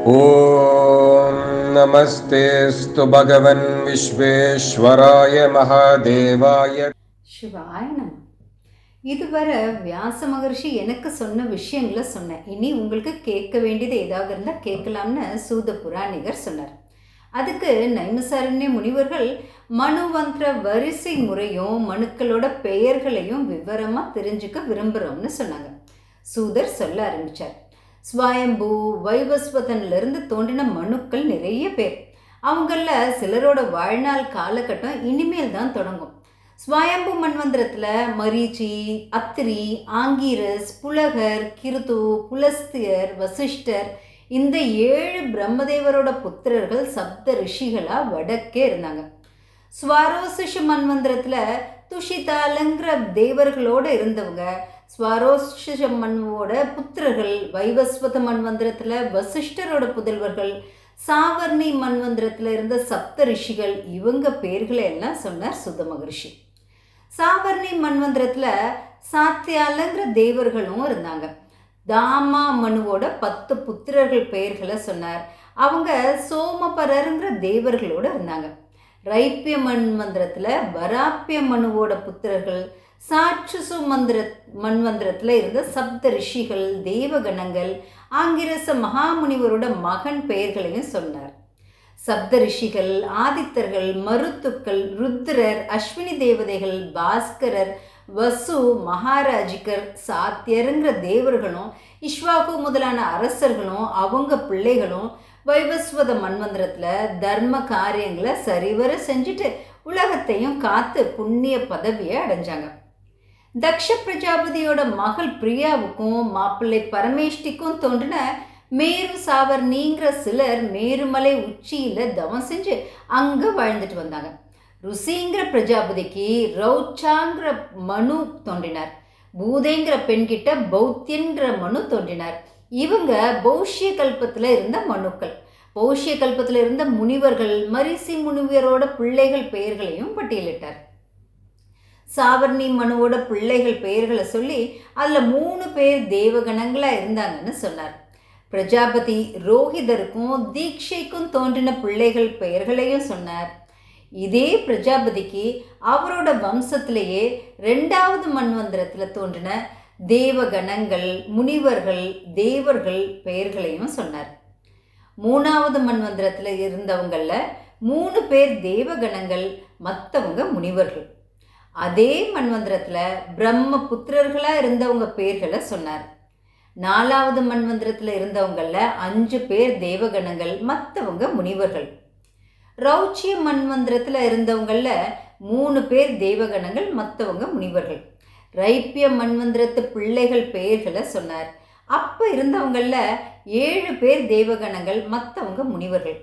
ॐ नमस्तेऽस्तु भगवन् विश्वेश्वराय महादेवाय சிவாய நம இதுவரை வியாச மகர்ஷி எனக்கு சொன்ன விஷயங்களை சொன்னேன் இனி உங்களுக்கு கேட்க வேண்டியது ஏதாவது இருந்தால் கேட்கலாம்னு சூத புராணிகர் சொன்னார் அதுக்கு நைமசாரண்ய முனிவர்கள் மனுவந்திர வரிசை முறையும் மனுக்களோட பெயர்களையும் விவரமாக தெரிஞ்சுக்க விரும்புகிறோம்னு சொன்னாங்க சூதர் சொல்ல ஆரம்பித்தார் ஸ்வயம்பு வைவஸ்வதன்லேருந்து தோன்றின மனுக்கள் நிறைய பேர். அவங்களில் சிலரோட வாழ்நாள் காலகட்டம் இனிமேல் தான் தொடங்கும். ஸ்வயம்பு மன்வந்திரத்தில் மரீச்சி அத்திரி ஆங்கீரஸ் புலகர் கிருது புலஸ்தியர் வசிஷ்டர் இந்த ஏழு பிரம்மதேவரோட புத்திரர்கள் சப்த ரிஷிகளாக வடக்கே இருந்தாங்க. ஸ்வாரோசிஷ மன்வந்திரத்தில் துஷிதாலங்கிற தேவர்களோடு இருந்தவங்க ஸ்வாரோஷ மன்வோட புத்திரர்கள் வைவஸ்வத மன்வந்திரத்தில் வசிஷ்டரோட புதல்வர்கள் சாவர்ணி மன்வந்திரத்தில் இருந்த சப்த ரிஷிகள் இவங்க பேர்களை எல்லாம் சொன்னார் சுத மகரிஷி. சாவர்ணி மன்வந்திரத்தில் சாத்தியாலங்கிற தேவர்களும் இருந்தாங்க. தாமா மனுவோட பத்து புத்திரர்கள் பெயர்களை சொன்னார். அவங்க சோமபரருங்கிற தேவர்களோடு இருந்தாங்க. ரைப்பிய மன்வந்திரத்தில் வராப்பிய மனுவோட புத்திரர்கள் சாட்சு மந்திர மன்வந்திரத்தில் இருந்த சப்த ரிஷிகள் தேவகணங்கள் ஆங்கிரச மகாமுனிவரோட மகன் பெயர்களையும் சொன்னார். சப்த ரிஷிகள் ஆதித்தர்கள் மருத்துக்கள் ருத்ரர் அஸ்வினி தேவதைகள் பாஸ்கரர் வசு மகாராஜிக்கர் சாத்தியருங்கிற தேவர்களும் இஷ்வாகு முதலான அரசர்களும் அவங்க பிள்ளைகளும் வைவஸ்வத மன்வந்திரத்தில் தர்ம காரியங்களை சரிவர செஞ்சுட்டு உலகத்தையும் காத்து புண்ணிய பதவியை அடைஞ்சாங்க. தக்ஷ பிரஜாபதியோட மகள் பிரியாவுக்கும் மாப்பிள்ளை பரமேஷ்டிக்கும் தோன்றின மேரு சாவர் நீங்கிற சிலர் மேருமலை உச்சியில் தவம் செஞ்சு அங்கே வாழ்ந்துட்டு வந்தாங்க. ருசிங்கிற பிரஜாபதிக்கு ரௌச்சாங்கிற மனு தோன்றினார். பூதேங்கிற பெண்கிட்ட பௌத்தியன்கிற மனு தோன்றினார். இவங்க பௌஷ்ய கல்பத்தில் இருந்த மனுக்கள். பௌஷ்ய கல்பத்தில் இருந்த முனிவர்கள் மரிசி முனிவரோட பிள்ளைகள் பெயர்களையும் பட்டியலிட்டார். சாவர்ணி மனுவோட பிள்ளைகள் பெயர்களை சொல்லி அதில் மூணு பேர் தேவகணங்களாக இருந்தாங்கன்னு சொன்னார். பிரஜாபதி ரோஹிதருக்கும் தீக்ஷைக்கும் தோன்றின பிள்ளைகள் பெயர்களையும் சொன்னார். இதே பிரஜாபதிக்கு அவரோட வம்சத்திலேயே ரெண்டாவது மன்வந்திரத்தில் தோன்றின தேவகணங்கள் முனிவர்கள் தேவர்கள் பெயர்களையும் சொன்னார். மூணாவது மன்வந்திரத்தில் இருந்தவங்களில் மூணு பேர் தேவகணங்கள் மற்றவங்க முனிவர்கள். அதே மன்வந்திரத்தில் பிரம்ம புத்திரர்களாக இருந்தவங்க பேர்களை சொன்னார். நாலாவது மன்வந்திரத்தில் இருந்தவங்களில் அஞ்சு பேர் தேவகணங்கள் மற்றவங்க முனிவர்கள். ரௌச்சிய மன்வந்திரத்தில் இருந்தவங்களில் மூணு பேர் தேவகணங்கள் மற்றவங்க முனிவர்கள். ரைப்பிய மன்வந்திரத்து பிள்ளைகள் பெயர்களை சொன்னார். அப்போ இருந்தவங்களில் ஏழு பேர் தேவகணங்கள் மற்றவங்க முனிவர்கள்.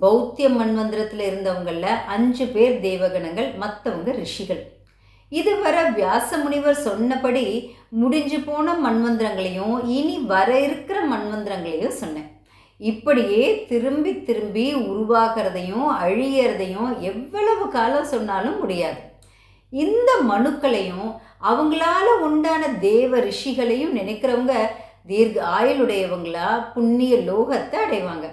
பௌத்திய மன்வந்திரத்தில் இருந்தவங்களில் அஞ்சு பேர் தேவகணங்கள் மற்றவங்க ரிஷிகள். இதுவரை வியாச முனிவர் சொன்னபடி முடிஞ்சு போன மன்வந்திரங்களையும் இனி வர இருக்கிற மன்வந்திரங்களையும் சொன்னேன். இப்படியே திரும்பி திரும்பி உருவாகிறதையும் அழியறதையும் எவ்வளவு காலம் சொன்னாலும் முடியாது. இந்த மனுக்களையும் அவங்களால உண்டான தேவ ரிஷிகளையும் நினைக்கிறவங்க தீர்க்க ஆயுளுடையவங்களா புண்ணிய லோகத்தை அடைவாங்க.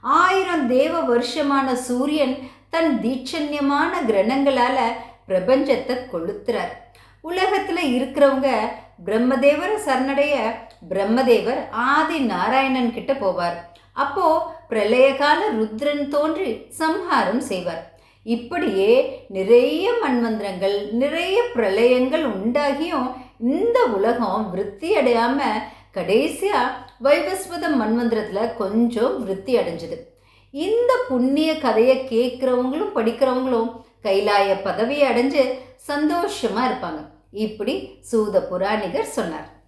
ஆயிரம் தேவ வருஷமான சூரியன் தன் தீட்சண்யமான கிரணங்களால் பிரபஞ்சத்தை கொளுத்துறார். உலகத்தில் இருக்கிறவங்க பிரம்மதேவரை சரணடைய பிரம்மதேவர் ஆதி நாராயணன் கிட்ட போவார். அப்போ பிரளயகால ருத்ரன் தோன்றி சம்ஹாரம் செய்வார். இப்படியே நிறைய மண்மந்திரங்கள் நிறைய பிரளயங்கள் உண்டாகியும் இந்த உலகம் விருத்தி அடையாம கடைசியா வைவஸ்வத மண்மந்திரத்தில் கொஞ்சம் விருத்தி அடைஞ்சது. இந்த புண்ணிய கதையை கேட்குறவங்களும் படிக்கிறவங்களும் கைலாய பதவியை அடைஞ்சு சந்தோஷமா இருப்பாங்க. இப்படி சூத புராணிகர் சொன்னார்.